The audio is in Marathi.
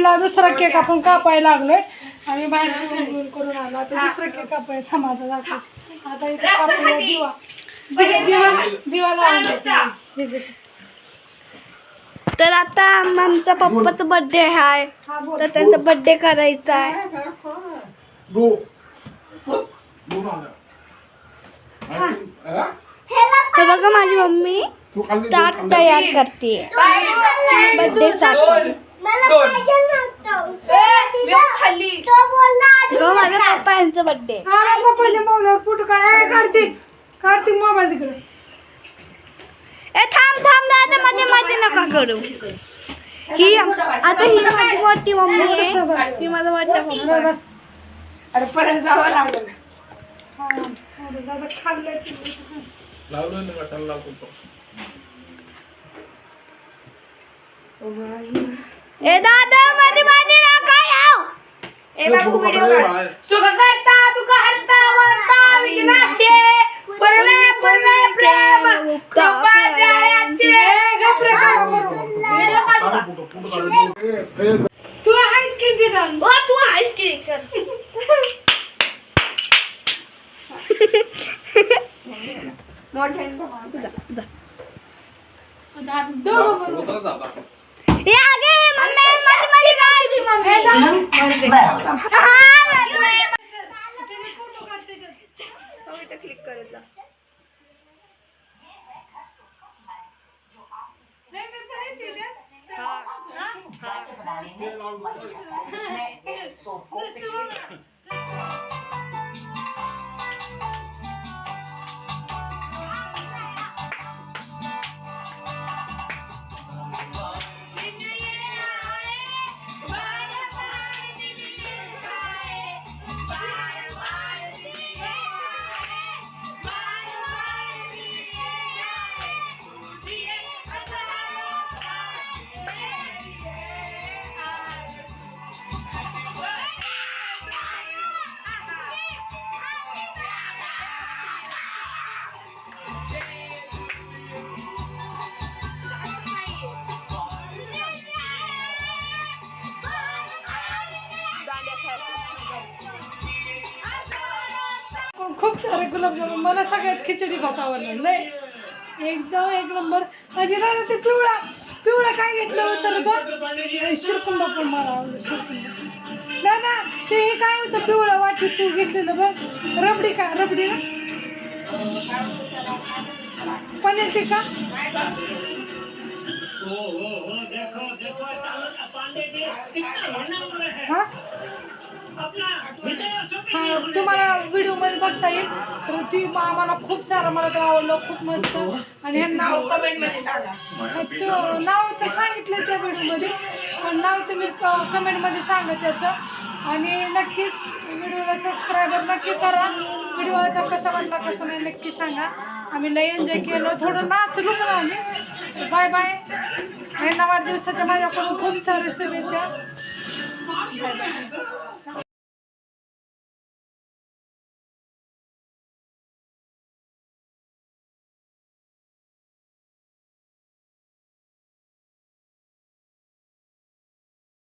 आपला दुसरा केक आपण कापायला लागलोय. आम्ही बाहेर जेवण करून आलो आता दुसरा केक कापाय थांबाचा दाखव. आता इथे कापूया दिवा. दिवा दिवा लावून देते. तर आता आमच्या पप्पाचा बर्थडे आहे हा तर त्यांचा बर्थडे करायचा आहे. हा? तर बघा माझी मम्मी ताट. तयार करते. बर्थडे साठी माझ्या पप्पा यांचा बर्थडे हा पप्पाच्या मोबाईलवर फोटो काढ. कार्तिक. कार्तिक मोबाईल तिकडे. ए थांब थांब दादा मध्ये मध्ये नका करू. ही आता ही माझी मोठी मम्मी आहे. माझा मोठा बरं, पप्पा बस. अरे परत जावं लागलं. अरे दादा खाल्लंय ते. लावलं ना लावतो तो. ए दादा मध्ये मध्ये नका येऊ ए ते बाबू व्हिडिओ काढ. सुख करता तुका हरता वरता विघ्नाचे परवे परवे प्रेम कृपा काय करू? व्हिडिओ काढू. ए, ए, तू आहेस की तिथं ओ तू आहेस की कर दोघं बरोबर. फोटो दादा. ये आगे मम्मी मध्ये हे हा? काढ त्याच्यात. क्लिक करत जा सारे गुलाबजामुन मला सगळ्यात खिचडी भात आवडला लय. एकदम एक नंबर. आणि राहणार ते पिवळा. पिवळा काय घेतलं होतं ग? शिरकुंड पण मला आवडलं शिरकुंड. ना ना ते हे काय होतं? पिवळं वाटी तू घेतलेलं बघ. रबडी का रबडी ना? पनीर टिका हा? हा तुम्हाला व्हिडिओमध्ये बघता येईल. तर ती आम्हाला खूप सारं मला ते आवडलं खूप मस्त. आणि हे नाव कमेंटमध्ये सांगा. तो नाव तर सांगितलं त्या व्हिडिओमध्ये पण नाव तुम्ही कमेंटमध्ये सांगा त्याचं. आणि नक्कीच व्हिडिओला सबस्क्रायबर नक्की करा. व्हिडिओचा कसा वाटला कसं नाही नक्की सांगा. आम्ही लय एन्जॉय केलं. थोडं नाचलो पण आम्ही. बाय बाय आणि वाढदिवसाच्या माझ्याकडून खूप सारे शुभेच्छा.